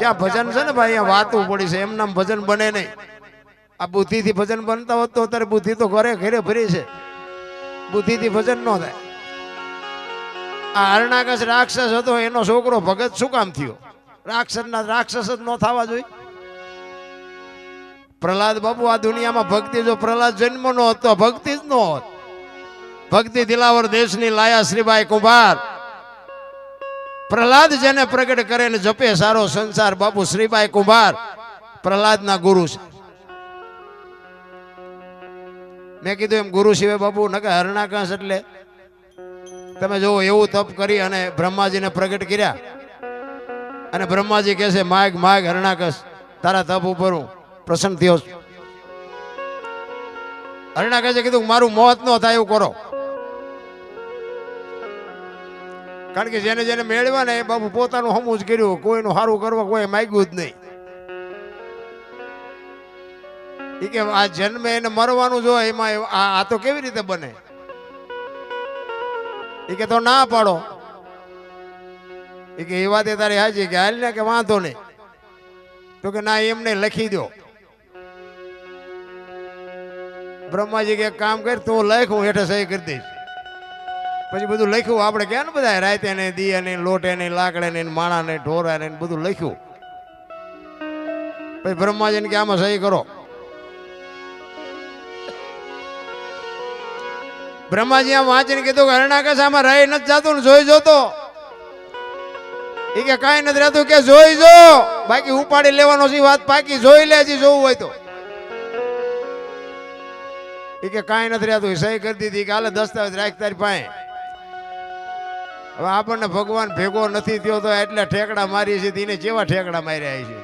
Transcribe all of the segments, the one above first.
જ્યાં ભજન છે ને ભાઈ, અહીંયા વાતું પડી છે, એમનામ ભજન બને નહીં. આ બુદ્ધિથી ભજન બનતા હોત તો અત્યારે બુદ્ધિ તો ઘરે ઘરે ભરી છે. બુદ્ધિથી ભજન ન થાય. આ હરણાકશ રાક્ષસ હતો, એનો છોકરો ભગત શું કામ થયો? રાક્ષસના રાક્ષસ જ ન થવા જોઈએ. પ્રહલાદ બાપુ, આ દુનિયામાં ભક્તિ જો પ્રહલાદ જન્મ નો હતો ભક્તિ જ ન હોત. ભક્તિ દિલાવર દેશની લાયા શ્રીભાઈ કુંભાર. પ્રહલાદ જેને પ્રગટ કરે ને જપે સારો સંસાર, બાપુ શ્રીભાઈ કુંભાર. પ્રહલાદના ગુરુ છે. મેં કીધું એમ ગુરુ શિવે બાપુ નકે હરણાકાશ એટલે? તમે જો એવું તપ કરી અને બ્રહ્માજીને પ્રગટ કર્યા. અને બ્રહ્માજી કહે છે, માગ માગ હરણાકશ તારા તપ ઉપર હું પ્રસન્ન થયો છું. હરણાકશે કીધું, મારું મોત ન થાય એવું કરો. કારણ કે જેને જેને મેળવ્યા ને એ બાપુ પોતાનું હમું જ કર્યું. કોઈનું સારું કરવા કોઈ માગ્યું જ નહીં. ઈ કે આ જન્મે એને મરવાનું જો એમાં આ તો કેવી રીતે બને? ઈ કે તો ના પાડો. એ કે એ વાત એ તારી હાજી કે હાલ ને કે વાંધો નહીં. તો કે ના, એમને લખી દો બ્રહ્માજી કે કામ કર, તું લખ, હું હેઠે સહી કરી દઈશ. પછી બધું લખ્યું. આપણે ક્યાં ને બધા રાતે ને દિયા ને લોટે ને લાકડે ને માણા ને ઢોરા ને બધું લખ્યું. પછી બ્રહ્માજીને કે આમાં સહી કરો. બ્રહ્માજી આમ વાંચીને કીધું કે હરણાકશ આમાં રહી નથી જતું ને જોઈ જોતો. એ કે કાંઈ નથી રહેતું. કે જોઈ જો. બાકી ઉપાડી લેવાનો છે વાત પાકી. જોઈ લેજી જોવું હોય તો. એ કે કાંઈ નથી રહેતું. સહી કરી દીધી. કે હાલે દસ્તાવેજ રાખ તારી પાસે. હવે આપણને ભગવાન ભેગો નથી થયો તો એટલે ઠેકડા મારી છે તેને કેવા ઠેકડા માર્યા છે?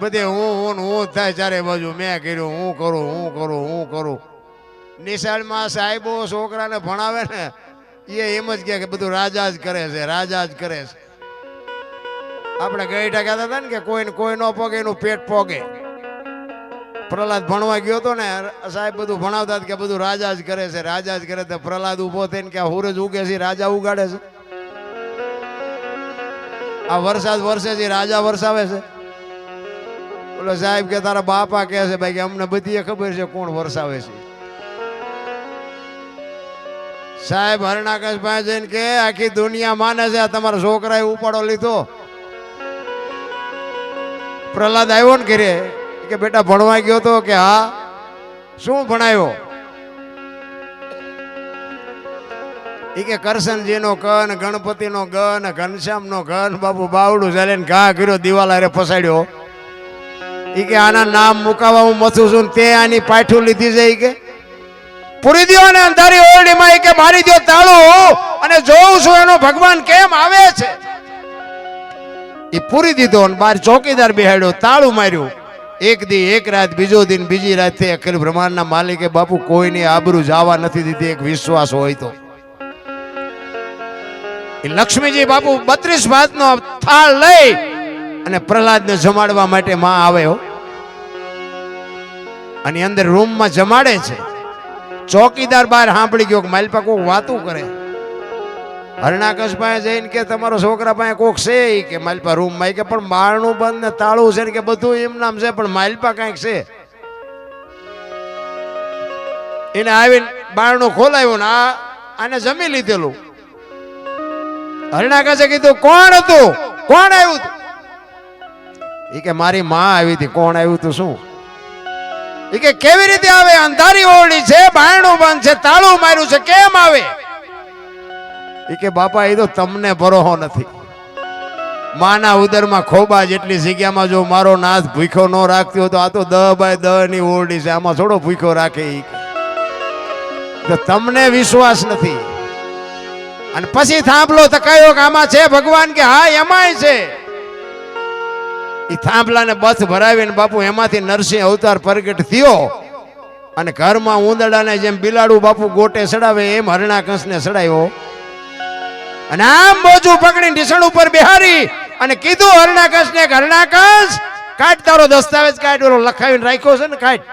બધે હું હું હું થાય ચારે બાજુ, મેં કર્યું, હું કરું હું કરું હું કરું. નિશાળમાં સાહેબો, છોકરાને ભણાવે ને, એ એમ જ કહે કે બધું રાજા જ કરે છે, રાજા જ કરે છે. આપણે ગઈઠા કહેતા હતા ને કે કોઈને કોઈ ન પોગે, એનું પેટ પોગે. પ્રહલાદ ભણવા ગયો હતો ને, સાહેબ બધું ભણાવતા કે બધું રાજા જ કરે છે, રાજા જ કરે તો પ્રહલાદ ઊભો થઈને કે હુરજ ઉગે છે, રાજા ઉગાડે છે. આ વરસાદ વરસે છે, રાજા વરસાવે છે. ઓલો સાહેબ કે તારા બાપા કહે છે, ભાઈ, કે અમને બધી ખબર છે કોણ વરસાવે છે. સાહેબ હરણાકશ પાસે જઈને કે, આખી દુનિયા માને છે, આ તમારા છોકરાએ ઉપાડો લીધો. પ્રહલાદ આવ્યો ને ઘરે. કે બેટા ભણવા ગયો તો કે હા? શું ભણાયો? એ કે કરશનજીનો કન ગણપતિનો ગન ઘનશ્યામનો ઘન, બાપુ બાવડું ચાલે ઘા કર્યો, દિવાલ અરે ફસાડ્યો. એ કે આના નામ મુકાવા હું મથું છું તે આની પાઠું લીધી છે કે. પૂરી દો ને અંધારી ઓરડીમાં એ કે મારી દ્યો તાળું અને જોઉં છું એનો ભગવાન કેમ આવે છે. એ પૂરી દીધો અને બાર ચોકીદાર બેહાડ્યો, તાળું માર્યું. એક દી, એક રાત, બીજો દિન, બીજી રાતથી અખિલ બ્રહ્માંડના માલિકે બાપુ કોઈની આબરૂ જવા નથી દીધી. એક વિશ્વાસ હોય તો. લક્ષ્મીજી બાપુ બત્રીસ ભાતનો થાળ લઈ અને પ્રહલાદને જમાડવા માટે માં આવ્યો અને અંદર રૂમમાં જમાડે છે. ચોકીદાર બહાર સાંભળી ગયો માલપા કોક વાતું કરે. હરણાકશ પાસે જઈને કે તમારો છોકરા પાસે કોક છે કે માલપા રૂમમાં કે પણ માળનું બંધ ને તાળું છે કે બધું એમ નામ છે, પણ માલપા કાંઈક છે. એને આવીને બારણું ખોલાવ્યું ને આને જમી લીધેલું. હરણાકશે કીધું, કોણ હતું? કોણ આવ્યું હતું? એ કે, મારી માં આવી હતી. કોણ આવ્યું હતું શું? એ કે, કેવી રીતે આવે? અંધારી ઓરડી છે, બારણું બંધ છે, તાળું માર્યું છે, કેમ આવે? ઈ કે, બાપા એ તો તમને ભરોહો નથી. માના ઉદરમાં ખોબા જેટલી જગ્યામાં જો મારો નાથ ભૂખો ન રાખતી તો આ તો દ બાય દ ની ઓરડી છે. આમાં થોડો ભૂખો રાખે તો તમને વિશ્વાસ નથી. અને પછી થાંભલો તકાયો કે આમાં છે ભગવાન કે, હા, એમાંય છે. એ થાંભલાને બથ ભરાવીને બાપુ એમાંથી નરસિંહ અવતાર પ્રગટ થયો. અને ઘરમાં ઉંદડાને જેમ બિલાડું બાપુ ગોટે સડાવે એમ હરણા કંસને સડાયો અને આમ મોજું પકડીને ઢીસણ ઉપર બિહારી અને કીધું હરણાકશ ને હરણાકશ કાઢ તારો દસ્તાવેજ કાઢ ઓલો લખાવીને રાખ્યો છે ને કાઢ.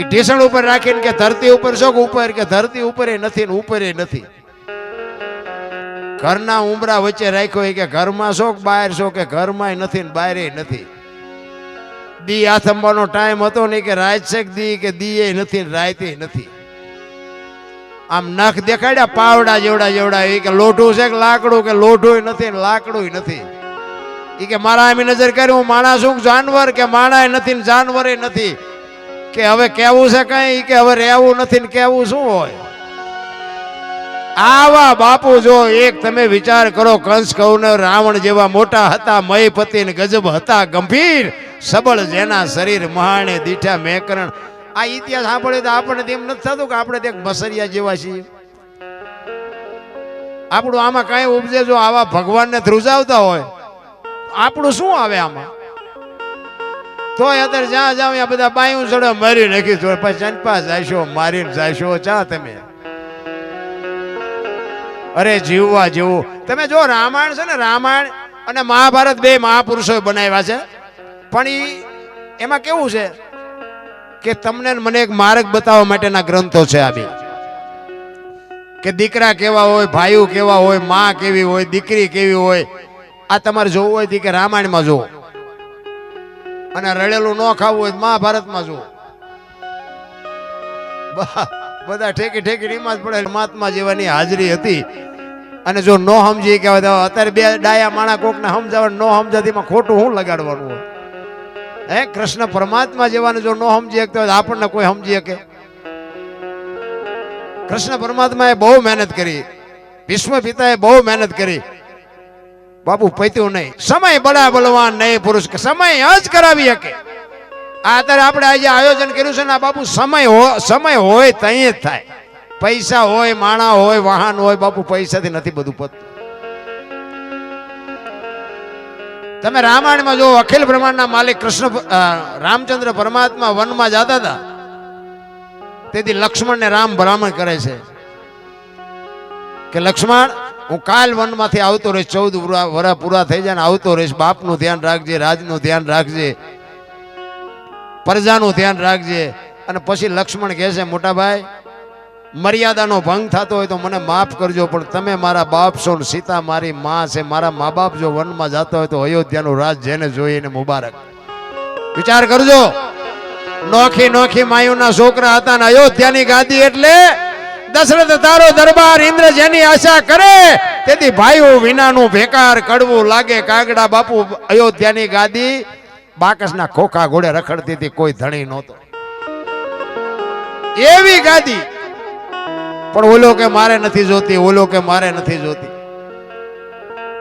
એ ઢીસણ ઉપર રાખીને કે ધરતી ઉપર છો ઉપર કે ધરતી ઉપર એ નથી ને ઉપર એ નથી. ઘરના ઉંબરા વચ્ચે રાખ્યો કે ઘરમાં શોખ બહાર શો કે ઘરમાંય નથી ને બહાર નથી. દી આથંબાનો ટાઈમ હતો નહીં કે રાત દી કે દી દીએ નથી રાતે નથી. આમ નખ દેખાડ્યા, પાવડા જેવડા જેવડા. એ કે લોઢું છે કે લાકડું કે લોઢું નથી લાકડું નથી. એ કે મારા આમી નજર કરી, હું માણસ શું જાનવર કે માણા નથી ને જાનવરે નથી. કે હવે કેવું છે કઈ? કે હવે રહેવું નથી ને કેવું શું હોય? આવા બાપુ જો એક તમે વિચાર કરો, કંસ કહું રાવણ જેવા મોટા હતા, મયપતિ ને ગજબ હતા, ગંભીર, સબળ જેના શરીર મહાણે દીઠા મેકરણ. આ ઇતિહાસ સાંભળે તો આપણને તેમ નથી થતું કે આપણે ત્યાં બસરિયા જેવા છીએ. આપણું આમાં કાંઈ ઉપજે જો આવા ભગવાનને ધ્રુજાવતા હોય, આપણું શું આવે આમાં? તો અત્યારે જ્યાં જાવ ત્યાં બધા બાયું ચડે, મારી નાખી તો પછી ચંપા જાશો મારીને જાશો ચા તમે? અરે જીવવા જેવું. તમે જો રામાયણ છે ને, રામાયણ અને મહાભારત બે મહાપુરુષો બનાવ્યા છે. પણ એમાં કેવું છે? કે તમને મને એક માર્ગ બતાવવા માટેના ગ્રંથો છે આ બે. કે દીકરા કેવા હોય, ભાઈઓ કેવા હોય, માં કેવી હોય, દીકરી કેવી હોય, આ તમારે જોવું હોય કે રામાયણમાં જુઓ. અને રડેલું ન ખાવું હોય મહાભારતમાં જુઓ. બધા ઠેકી ઠેકી રીમાં જ પડે મહાત્મા જેવાની હાજરી હતી. અને જો નો સમજી કે અત્યારે બે ડાયા માણા કોકને સમજાવવા ન સમજાતીમાં ખોટું શું લગાડવાનું હોય? હે, કૃષ્ણ પરમાત્મા જેવાને જો નો સમજી શકતા હોય આપણને કોઈ સમજી શકે. કૃષ્ણ પરમાત્માએ બહુ મહેનત કરી. ભીષ્મ પિતાએ બહુ મહેનત કરી. બાપુ, પૈત્યું નહીં. સમય બડા બલવાન નહીં પુરુષ સમય જ કરાવી શકે. આ અત્યારે આપણે આજે આયોજન કર્યું છે ને બાપુ, સમય સમય હોય તઈ જ થાય. પૈસા હોય, માણા હોય, વાહન હોય, બાપુ, પૈસાથી નથી બધું પતતું. તમે રામાયણમાં જો અખિલ બ્રહ્માંડના માલિક કૃષ્ણ રામચંદ્ર પરમાત્મા વનમાં જતા હતા. તેથી લક્ષ્મણને રામ ભલામણ કરે છે કે લક્ષ્મણ, હું કાલ વનમાંથી આવતો રહીશ, ચૌદ વરા પૂરા થઈ જાય ને આવતો રહીશ. બાપનું ધ્યાન રાખજે, રાજનું ધ્યાન રાખજે, પ્રજાનું ધ્યાન રાખજે. અને પછી લક્ષ્મણ કહે છે મોટા ભાઈ મર્યાદાનો ભંગ થતો હોય તો મને માફ કરજો, પણ તમે મારા બાપ છો સીતા મારી માં છે, મારા મા બાપ જો વનમાં જતા હોય તો અયોધ્યાનું રાજ જેને જોઈને મુબારક. વિચાર કરજો. નોખી નોખી માયુના છોકરા હતા ને અયોધ્યાની ગાદી એટલે દશરથ તારો દરબાર ઇન્દ્ર જેની આશા કરે, તેથી ભાઈઓ વિનાનું ભેકાર કડવું લાગે. કાગડા બાપુ અયોધ્યાની ગાદી બાકસના ખોખા ઘોડે રખડતી હતી, કોઈ ધણી નહોતો. એવી ગાદી પણ ઓલો કે મારે નથી જોતી, ઓલો કે મારે નથી જોતી.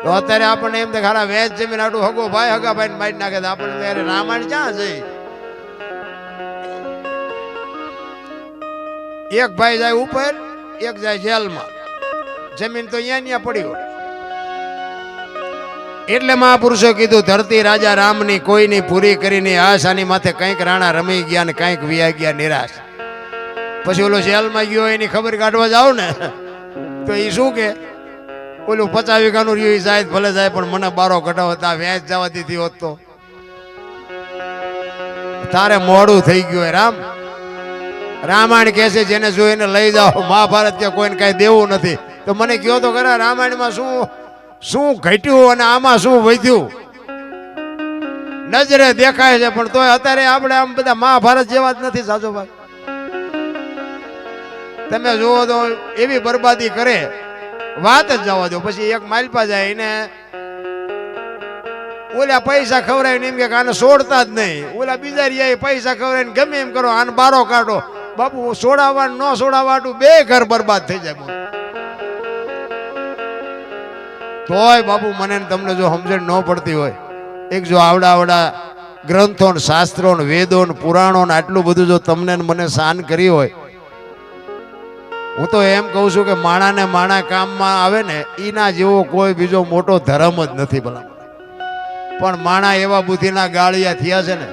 તો અત્યારે આપણને એમ થાય વેચ જમીન આટલું હગો ભાઈ હગા ભાઈ મારી નાખે તો આપણને ત્યારે રામાયણ ક્યાં જઈ એક ભાઈ જાય ઉપર, એક જાય જેલમાં. જમીન તો અહીંયા ત્યાં પડી હોય. એટલે મહાપુરુષો કીધું, ધરતી રાજા રામની કોઈની પૂરી કરીને આશાની માથે કંઈક રાણા રમી ગયા ને કંઈક વિયા ગયા નિરાશ. પછી ઓલો જેલમાં ગયો એની ખબર કાઢવા જાવ ને, તો એ શું કે, ઓલું પચાસ વીઘાનું રહ્યું એ જાય ભલે જાય, પણ મને બારો કઢાવો તા વ્યાજ જવા દીધી હોત તો. તારે મોડું થઈ ગયું રામ. રામાયણ કહે છે, જેને જોઈને લઈ જાઓ, મહાભારત કે કોઈને કાંઈ દેવું નથી. તો મને કયો તો ખરા, રામાયણમાં શું શું ઘટ્યું અને આમાં શું વધ્યું? નજરે દેખાય છે, પણ તોય અત્યારે આપણે આમ બધા મહાભારત જેવા જ નથી સાજો ભાઈ તમે જુઓ તો એવી બરબાદી કરે. વાત જ જવા દો. પછી એક માલપા જાય એને ઓલા પૈસા ખવડાવીને એમ કે આને છોડતા જ નહીં. ઓલા બીજા રહ્યા પૈસા ખવડાવીને ગમે એમ કરો, આને બારો કાઢો. બાપુ છોડાવવા ન સોડાવાટું બે ઘર બરબાદ થઈ જાય. તોય બાપુ, મને તમને જો સમજણ ન પડતી હોય. એક જો આવડા આવડા ગ્રંથો ને શાસ્ત્રો ને વેદો પુરાણો ને આટલું બધું જો તમને મને શાન કરી હોય હું તો એમ કહું છું કે માણા ને માણા કામમાં આવે ને એના જેવો કોઈ બીજો મોટો ધર્મ જ નથી ભલા પણ માણા એવા બુદ્ધિના ગાળિયા થયા છે ને,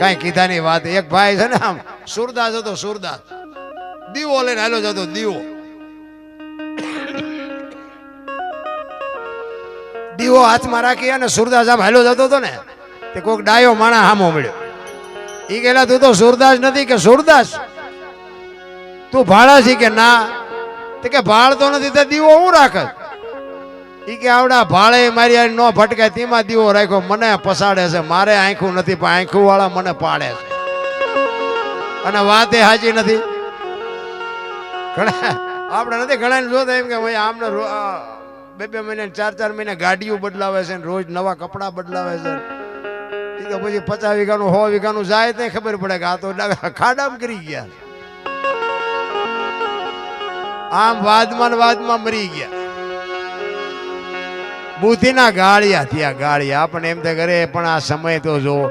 કાંઈ કીધાની વાત. એક ભાઈ છે ને આમ, સુરદાસ હતો, સુરદાસ. દીવો લઈને હાલો જતો, દીવો. દીવો હાથમાં રાખી અને સુરદાસ આમ હાલો જતો હતો ને, તે કોઈક ડાયો માણા હામો મળ્યો. એ કહેલા, તું તો સુરદાસ નથી કે સુરદાસ? તું ભાડા છે કે ના? તે કે ભાળ તો નથી, તો દીવો હું રાખત? એ કે આવડા ભાળે મારી હારે નો ભટકાય, તેમાં દીવો રાખ્યો. મને પસાડે છે, મારે આંખું નથી, પણ આંખું વાળા મને પાડે છે. અને વાત એ સાચી નથી. ઘણા આપણે નથી, ઘણા જોતા એમ કે ભાઈ આમને બે બે મહિને ચાર ચાર મહિને ગાડીઓ બદલાવે છે રોજ નવા કપડાં બદલાવે છે એ તો પછી પચાસ વીઘાનું, સો વીઘાનું જાય તે ખબર પડે કે આ તો ખાડામાં કરી ગયા આમ વાદમાં ને વાદમાં મરી ગયા. બુદ્ધિના ગાળિયા થયા ગાળિયા. આપણે એમ તે કરે પણ આ સમય તો જો